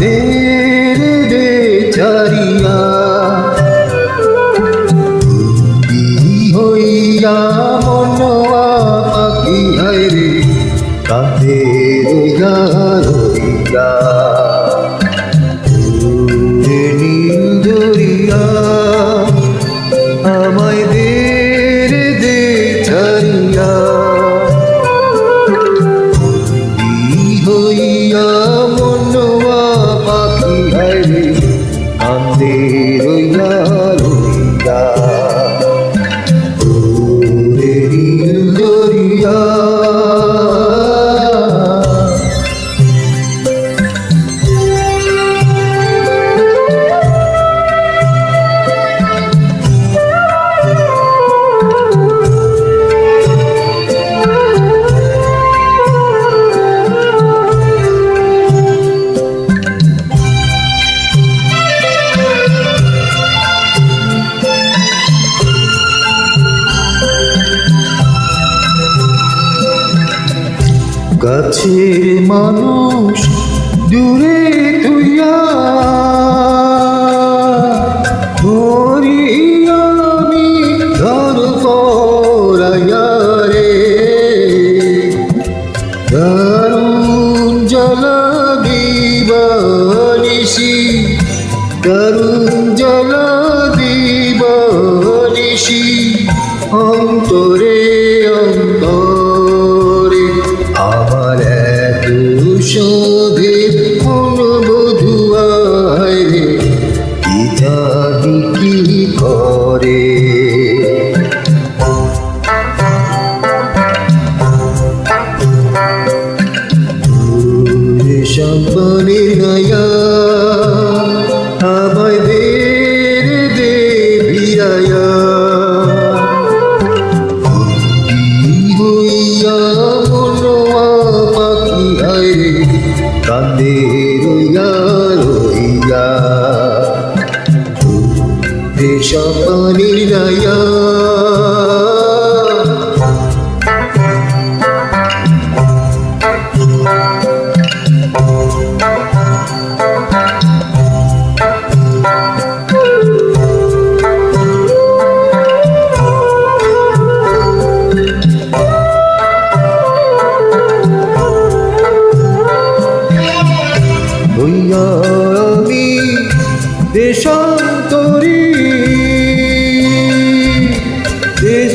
দে ছাড়িয়া বন্দি হইয়া মনোয়া পাখি হায় রে রইয়া রইয়া ওরে de গাছের মানুষ দূরে তুইয়া কান্দে রইয়া রইয়া দেশান্তরী। দেশ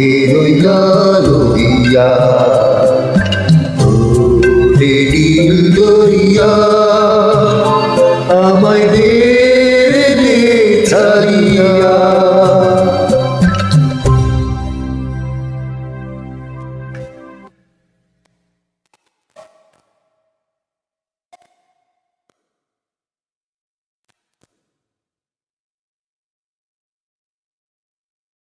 কাঁদে রইয়া রইয়া ওরে দরিয়া।